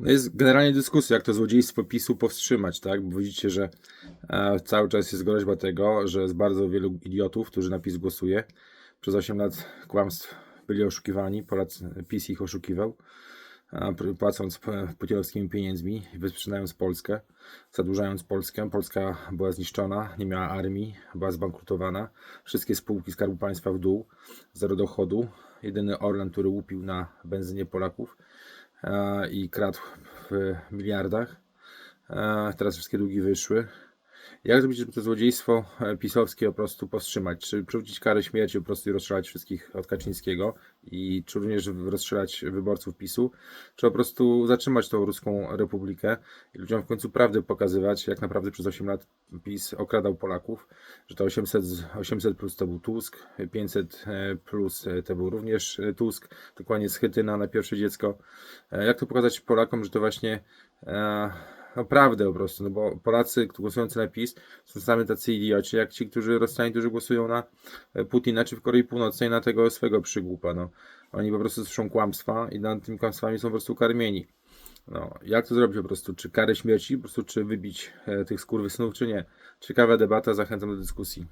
No jest generalnie dyskusja, jak to złodziejstwo PiSu powstrzymać, tak? Bo widzicie, że e, cały czas jest groźba tego, że jest bardzo wielu idiotów, którzy na PiS głosuje. Przez 8 lat kłamstw byli oszukiwani, Polacy, PiS ich oszukiwał, a, pr- płacąc p- putinowskimi pieniędzmi, wysprzedając Polskę, zadłużając Polskę. Polska była zniszczona, nie miała armii, była zbankrutowana. Wszystkie spółki Skarbu Państwa w dół, zero dochodu. Jedyny Orlen, który łupił na benzynie Polaków e, i kradł w miliardach. E, Teraz wszystkie długi wyszły. Jak zrobić, żeby to złodziejstwo e, pisowskie po prostu powstrzymać? Czy przywrócić karę śmierci po prostu i rozstrzelać wszystkich od Kaczyńskiego i czy również rozstrzelać wyborców PiSu? Czy po prostu zatrzymać tą ruską republikę i ludziom w końcu prawdę pokazywać, jak naprawdę przez 8 lat PiS okradał Polaków, że to 800, z- 800 plus to był Tusk, 500 e, plus e, to był również Tusk, dokładnie Schetyna na pierwsze dziecko. Jak to pokazać Polakom, że to właśnie e, no, prawdę po prostu, no bo Polacy głosujący na PiS są sami tacy idioci, jak ci, którzy Rosjanie, którzy głosują na e, Putina, czy w Korei Północnej na tego swego przygłupa, no. Oni po prostu słyszą kłamstwa i nad tymi kłamstwami są po prostu karmieni. No, jak to zrobić po prostu? Czy karę śmierci, po prostu, czy wybić e, tych skurwysynów, czy nie? Ciekawa debata, zachęcam do dyskusji.